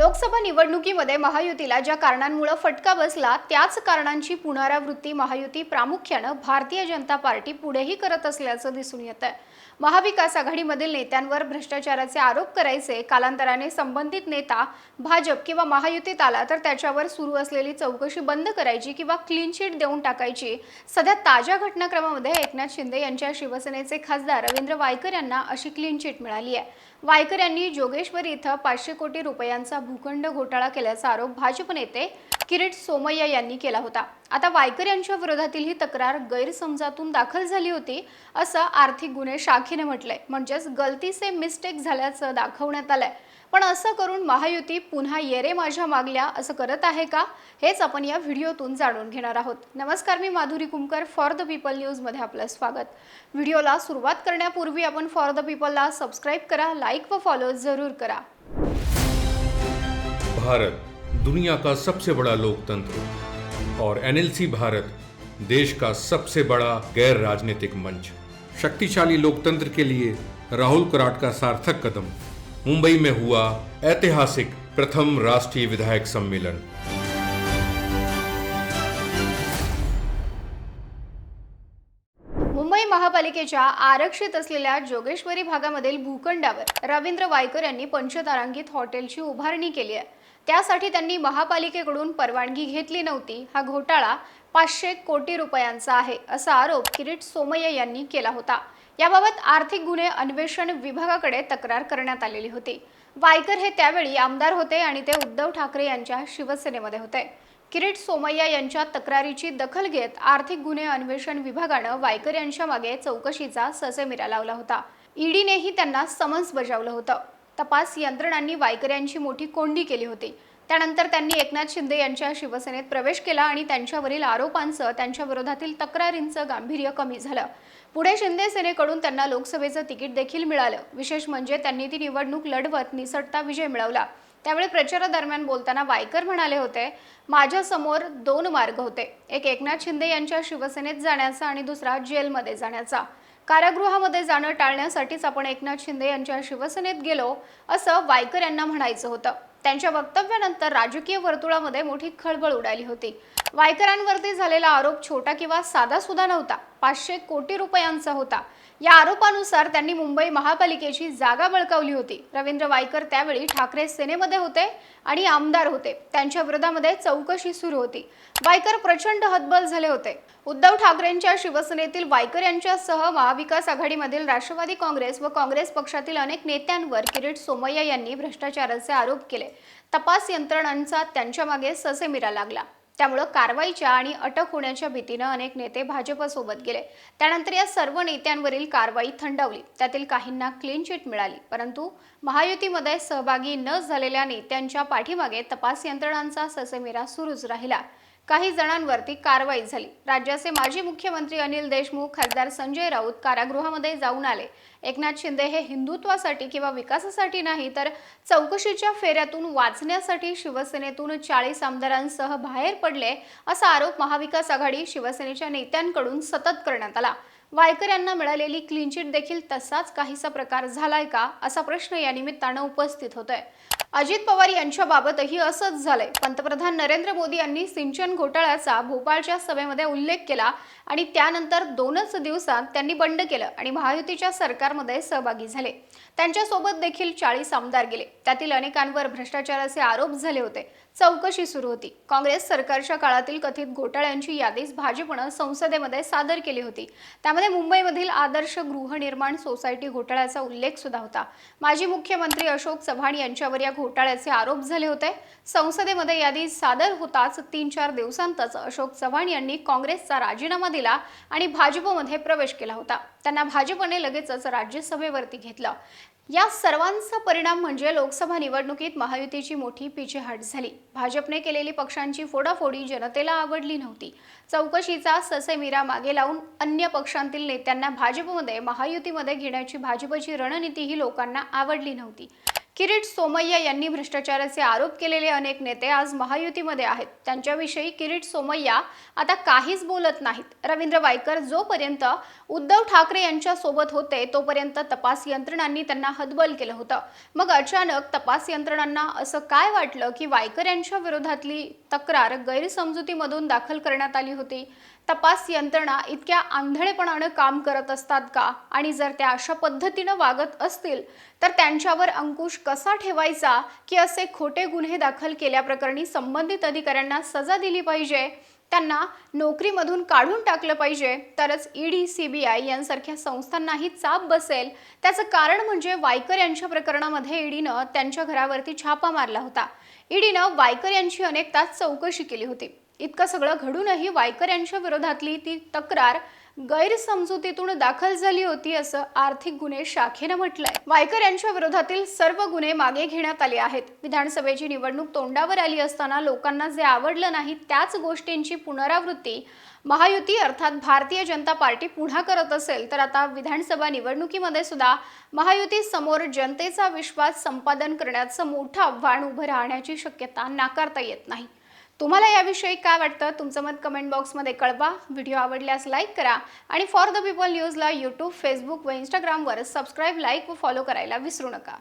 लोकसभा निवडणुकीमध्ये महायुतीला ज्या कारणांमुळे फटका बसला त्याच कारणांची पुनरावृत्ती महायुती प्रामुख्यानं भारतीय जनता पार्टी पुढेही करत असल्याचं दिसून येत आहे महाविकास आघाडीमधील नेत्यांवर भ्रष्टाचाराचे आरोप करायचे कालांतराने संबंधित नेता भाजप किंवा महायुतीत आला तर त्याच्यावर सुरू असलेली चौकशी बंद करायची किंवा क्लीन चिट देऊन टाकायची. सध्या ताज्या घटनाक्रमामध्ये एकनाथ शिंदे यांच्या शिवसेनेचे खासदार रवींद्र वायकर यांना अशी क्लीन चिट मिळाली आहे. वायकर यांनी जोगेश्वरी इथं पाचशे कोटी रुपयांचा भूखंड घोटाळा केल्याचा आरोप भाजप नेते किरीट सोमय्या यांनी केला होता. आता वायकर यांच्या विरोधातील ही तक्रार गैरसमजातून दाखल झाली होती असं आर्थिक गुन्हे शाखेने म्हटलंय. म्हणजेच गलतीचे मिस्टेक झाल्याचं दाखवण्यात आलंय. पण असं करून महायुती पुन्हा येरे माझ्या मागल्या असं करत आहे का? हेच आपण या व्हिडिओतून जाणून घेणार आहोत. नमस्कार मी Madhuri Kumkar for the people न्यूजमध्ये आपलं स्वागत. व्हिडिओला सुरुवात करण्यापूर्वी आपण फॉर द पीपलला सबस्क्राईब करा लाईक व फॉलो जरूर करा. भारत दुनिया का सबसे बड़ा लोकतंत्र और एनएलसी भारत देश का सबसे बड़ा गैर राजनीतिक मंच। शक्तिशाली लोकतंत्र के लिए राहुल कराट का सार्थक कदम। मुंबई में हुआ ऐतिहासिक प्रथम राष्ट्रीय विधायक सम्मेलन। मुंबई महापालिकेच्या आरक्षित असलेल्या जोगेश्वरी भागामधील भूखंडावर रवींद्र वायकर यांनी पंचतारांकित हॉटेलची उभारणी केली आहे. त्यासाठी त्यांनी महापालिकेकडून परवानगी घेतली नव्हती. हा घोटाळा पाचशे कोटी रुपयांचा आहे असा आरोप किरीट सोमय्या यांनी केला होता. याबाबत आर्थिक गुन्हे अन्वेषण विभागाकडे तक्रार करण्यात आलेली होती. वायकर हे त्यावेळी आमदार होते आणि ते उद्धव ठाकरे यांच्या शिवसेनेमध्ये होते. किरीट सोमय्या यांच्या तक्रारीची दखल घेत आर्थिक गुन्हे अन्वेषण विभागानं वायकर यांच्या मागे चौकशीचा ससेमिरा लावला होता. ईडीनेही त्यांना समन्स बजावलं होतं. तपास यंत्रणांनी वायकर यांची मोठी कोंडी केली होती. त्यानंतर त्यांनी एकनाथ शिंदे यांच्या शिवसेनेत प्रवेश केला आणि त्यांच्यावरील आरोपांचं त्यांच्या विरोधातील तक्रारींचं गांभीर्य कमी झालं. पुढे शिंदे सेनेकडून त्यांना लोकसभेचं तिकीट देखील मिळालं. विशेष म्हणजे त्यांनी ती निवडणूक लढवत निसटता विजय मिळवला. त्यावेळी प्रचारादरम्यान बोलताना वायकर म्हणाले होते माझ्यासमोर दोन मार्ग होते. एक एकनाथ शिंदे यांच्या शिवसेनेत जाण्याचा आणि दुसरा जेलमध्ये जाण्याचा. कारागृहामध्ये जाणं टाळण्यासाठीच आपण एकनाथ शिंदे यांच्या शिवसेनेत गेलो असं वायकर यांना म्हणायचं होतं. त्यांच्या वक्तव्यानंतर राजकीय वर्तुळामध्ये मोठी खळबळ उडाली होती. वायकरांवरती झालेला आरोप छोटा किंवा साधा सुद्धा नव्हता. पाचशे कोटी रुपयांचा होता. या आरोपानुसार त्यांनी मुंबई महापालिकेची जागा बळकावली होती. रवींद्र वायकर त्यावेळी ठाकरे सेनेमध्ये होते आणि आमदार होते. त्यांच्या विरोधामध्ये चौकशी सुरू होती. वायकर प्रचंड हतबल झाले होते. उद्धव ठाकरेंच्या शिवसेनेतील वायकर यांच्यासह महाविकास आघाडीमधील राष्ट्रवादी काँग्रेस व काँग्रेस पक्षातील अनेक नेत्यांवर किरीट सोमय्या यांनी भ्रष्टाचाराचे आरोप केले. तपास यंत्रणांचा त्यांच्या मागे ससेमिरा लागला. त्यामुळं कारवाईच्या आणि अटक होण्याच्या भीतीनं अनेक नेते भाजपसोबत गेले. त्यानंतर या सर्व नेत्यांवरील कारवाई थंडावली. त्यातील काहींना क्लीन चिट मिळाली. परंतु महायुतीमध्ये सहभागी न झालेल्या नेत्यांच्या पाठीमागे तपास यंत्रणांचा ससेमिरा सुरूच राहिला. काही जणांवरती कारवाई झाली. राज्याचे माजी मुख्यमंत्री अनिल देशमुख खासदार संजय राऊत कारागृहामध्ये जाऊन आले. एकनाथ शिंदे हे हिंदुत्वासाठी किंवा विकासासाठी नाही तर चौकशीच्या फेऱ्यातून वाचण्यासाठी शिवसेनेतून चाळीस आमदारांसह बाहेर पडले असा आरोप महाविकास आघाडी शिवसेनेच्या नेत्यांकडून सतत करण्यात आला. वायकर यांना मिळालेली क्लीन चिट देखील तसाच काहीसा प्रकार झालाय का? असा प्रश्न या निमित्तानं उपस्थित होतोय. अजित पवार यांच्याबाबतही असंच झालंय. पंतप्रधान नरेंद्र मोदी यांनी सिंचन घोटाळ्याचा भोपाळच्या सभेमध्ये उल्लेख केला आणि त्यानंतर दोनच दिवसात त्यांनी बंड केलं आणि महायुतीच्या सरकारमध्ये सहभागी झाले. त्यांच्यासोबत देखील चाळीस आमदार गेले. त्यातील अनेकांवर भ्रष्टाचाराचे आरोप झाले होते. चौकशी सुरू होती. काँग्रेस सरकारच्या काळातील कथित घोटाळ्यांची यादीच भाजपनं संसदेमध्ये सादर केली होती. त्यामध्ये मुंबईमधील आदर्श गृहनिर्माण सोसायटी घोटाळ्याचा उल्लेख सुद्धा होता. माजी मुख्यमंत्री अशोक चव्हाण यांच्यावर या घोटाळ्याचे आरोप झाले होते. संसदेमध्ये यादी सादर होताच तीन चार दिवसांतच अशोक चव्हाण यांनी काँग्रेसचा राजीनामा दिला आणि भाजपमध्ये प्रवेश केला होता. त्यांना भाजपने लगेचच राज्यसभेवरती घेतलं. या सर्वांचा परिणाम म्हणजे लोकसभा निवडणुकीत महायुतीची मोठी पिछेहाट झाली. भाजपने केलेली पक्षांची फोडाफोडी जनतेला आवडली नव्हती. चौकशीचा ससेमिरा मागे लावून अन्य पक्षांतील नेत्यांना भाजपमध्ये महायुतीमध्ये घेण्याची भाजपची रणनीती ही लोकांना आवडली नव्हती. किरीट सोमय्या यांनी भ्रष्टाचाराचे आरोप केलेले अनेक नेते आज महायुतीमध्ये आहेत. त्यांच्याविषयी किरीट सोमय्या आता काहीच बोलत नाहीत. रवींद्र वायकर जोपर्यंत उद्धव ठाकरे यांच्या सोबत होते तोपर्यंत तपास यंत्रणांनी त्यांना हतबल केलं होतं. मग अचानक तपास यंत्रणांना असं काय वाटलं की वायकर यांच्या विरोधातली तक्रार गैरसमजुतीमधून दाखल करण्यात आली होती? तपास यंत्रणा इतक्या आंधळेपणानं काम करत असतात का? आणि जर त्या अशा पद्धतीनं वागत असतील तर त्यांच्यावर अंकुश कसा ठेवायचा की असे खोटे गुन्हे दाखल केल्याप्रकरणी संबंधित अधिकाऱ्यांना सजा दिली पाहिजे? त्यांना नोकरीमधून काढून टाकलं पाहिजे तरच ईडी सीबीआय यांसारख्या संस्थांनाही चाप बसेल. त्याचं कारण म्हणजे वायकर यांच्या प्रकरणामध्ये ईडीनं त्यांच्या घरावरती छापा मारला होता. ईडीनं वायकर यांची अनेक तास चौकशी केली होती. इतकं सगळं घडूनही वायकर यांच्या विरोधातली ती तक्रार गैरसमजुतीतून दाखल झाली होती असं आर्थिक गुन्हे शाखेनं म्हटलंय. वायकर यांच्या विरोधातील सर्व गुन्हे मागे घेण्यात आले आहेत. विधानसभेची निवडणूक तोंडावर आली असताना लोकांना जे आवडलं नाही त्याच गोष्टींची पुनरावृत्ती महायुती अर्थात भारतीय जनता पार्टी पुन्हा करत असेल तर आता विधानसभा निवडणुकीमध्ये सुद्धा महायुती समोर जनतेचा विश्वास संपादन करण्याचं मोठं आव्हान उभं राहण्याची शक्यता नाकारता येत नाही. तुम्हाला याविषयी काय वाटतं? तुमचं मत कमेंट बॉक्समध्ये कळवा. व्हिडिओ आवडल्यास लाईक करा आणि फॉर द पीपल न्यूजला यूट्यूब फेसबुक व इंस्टाग्रामवर सबस्क्राईब लाईक व फॉलो करायला विसरू नका.